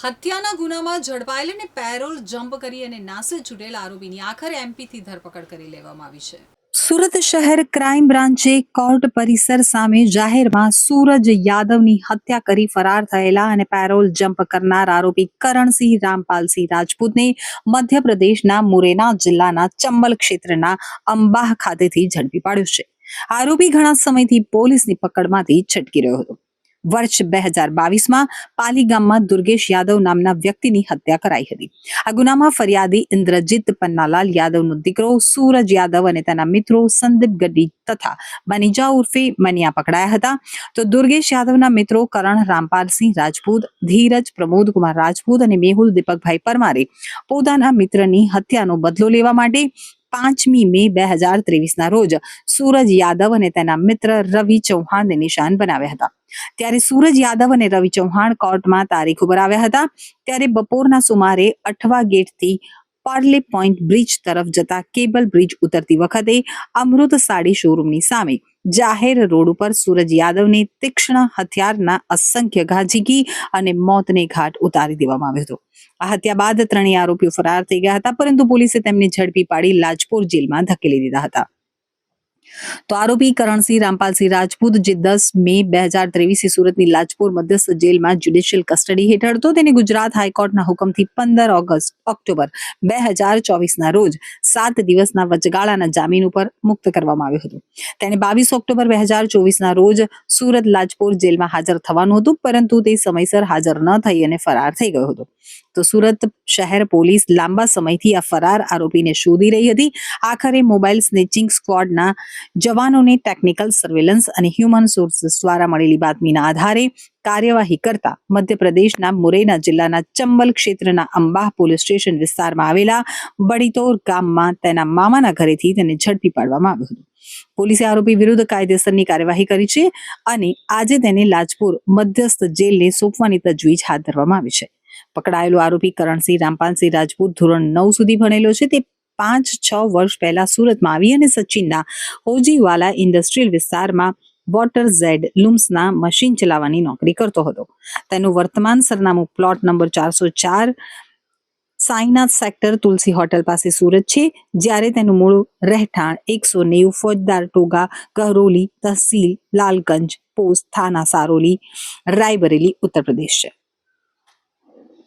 હત્યાના ગુનામાં ઝડપાયેલ અને પેરોલ જમ્પ કરી અને નાસે છૂટેલ આરોપીની આખરે એમપીથી ધરપકડ કરી લેવામાં આવી છે. સુરત શહેર ક્રાઇમ બ્રાન્ચે કોર્ટ પરિસર સામે જાહેરમાં સૂરજ યાદવની હત્યા કરી ફરાર થયેલા અને પેરોલ જમ્પ કરનાર આરોપી કરણસિંહ રામપાલસિંહ રાજપૂતને મધ્યપ્રદેશના મુરેના જિલ્લાના ચંબલ ક્ષેત્રના અંબાહ ખાતેથી ઝડપી પાડ્યો છે. આરોપી ઘણા સમયથી પોલીસની પકડમાંથી છટકી રહ્યો હતો. વર્ષ બે હજાર બાવીસમાં પાલી ગામમાં દુર્ગેશ યાદવ નામના વ્યક્તિની હત્યા કરાઈ હતી. આ ગુનામાં ફરિયાદી ઇન્દ્રજીત પન્નાલાલ યાદવનો દીકરો સૂરજ યાદવ અને તેના મિત્રો સંદીપ ગઢી તથા બનીજા ઉર્ફે મનિયા પકડાયા હતા. તો દુર્ગેશ યાદવના મિત્રો કરણ રામપાલસિંહ રાજપૂત, ધીરજ પ્રમોદ કુમાર રાજપૂત અને મેહુલ દીપકભાઈ પરમારે પોતાના મિત્રની હત્યાનો બદલો લેવા માટે પાંચમી મે બે હજાર ત્રેવીસના રોજ સૂરજ યાદવ અને તેના મિત્ર રવિ ચૌહાણને નિશાન બનાવ્યા હતા. ત્યારે સૂરજ યાદવ અને રવિ ચૌહાણ કોર્ટમાં તારીખ ઉપર આવ્યા હતા. ત્યારે બપોરના સુમારે અઠવા ગેટથી પાર્લે પોઈન્ટ બ્રિજ તરફ જતા કેબલ બ્રિજ ઉતરતી વખતે અમૃત સાડી શોરૂમની સામે જાહેર રોડ ઉપર સૂરજ યાદવને તીક્ષ્ણ હથિયારના અસંખ્ય ઘા અને મોતને ઘાટ ઉતારી દેવામાં આવ્યો હતો. આ હત્યા બાદ ત્રણેય આરોપીઓ ફરાર થઈ ગયા હતા, પરંતુ પોલીસે તેમને ઝડપી પાડી લાજપોર જેલમાં ધકેલી દીધા હતા. તો આરોપી કરણસિંહ રામપાલસિંહ રાજપૂત, જે દસ મે બે હજાર ત્રેવીસથી સુરતની લાજપોર મધ્યસ્થ જેલમાં જ્યુડિશિયલ કસ્ટડી હેઠળ હતો. તેને ગુજરાત હાઈકોર્ટના હુકમથી પંદર ઓગસ્ટ, ઓક્ટોબર બે હજાર ચોવીસના રોજ સાત દિવસના વચગાળાના જામીન ઉપર મુક્ત કરવામાં આવ્યો હતો. તેને બાવીસ ઓક્ટોબર બે હજાર ચોવીસના રોજ સુરત લાજપોર જેલમાં હાજર થવાનું હતું, પરંતુ તે સમયસર હાજર ન થઈ અને ફરાર થઈ ગયો હતો. તો સુરત શહેર પોલીસ લાંબા સમયથી આ ફરાર આરોપીને શોધી રહી હતી. આખરે મોબાઈલ સ્નેચિંગ સ્ક્વોડના જવાનોને ટેકનિકલ સર્વેલન્સ અને હ્યુમન સોર્સિસ દ્વારા મળેલી બાતમીના આધારે કાર્યવાહી કરતા મધ્યપ્રદેશના મુરૈના જિલ્લાના ચંબલ ક્ષેત્રના અંબાહ પોલીસ સ્ટેશન વિસ્તારમાં આવેલા બડીતોર ગામમાં તેના મામાના ઘરેથી તેને ઝડપી પાડવામાં આવ્યો હતો. પોલીસે આરોપી વિરુદ્ધ કાયદેસરની કાર્યવાહી કરી છે અને આજે તેને લાજપુર મધ્યસ્થ જેલને સોંપવાની તજવીજ હાથ ધરવામાં આવી છે. પકડાયેલો આરોપી કરણસિંહ રામપાલસિંહ રાજપૂત ધોરણ નવ સુધી ભણેલો છે. તે પાંચ છ વર્ષ પહેલા સુરતમાં આવી અને સચિનના હોજીવાલા ઇન્ડસ્ટ્રીયલ વિસ્તારમાં વોટર ઝેડ લુમ્સના મશીન ચલાવવાની નોકરી કરતો હતો. તેનું વર્તમાન સરનામું પ્લોટ નંબર ચારસો ચાર સાઈનાથ સેક્ટર તુલસી હોટલ પાસે સુરત છે, જ્યારે તેનું મૂળ રહેઠાણ એકસો નેવું ફોજદાર ટોગા કહરોલી તહસીલ લાલગંજ પોસ્ટ થાના સારોલી રાયબરેલી ઉત્તર પ્રદેશ છે.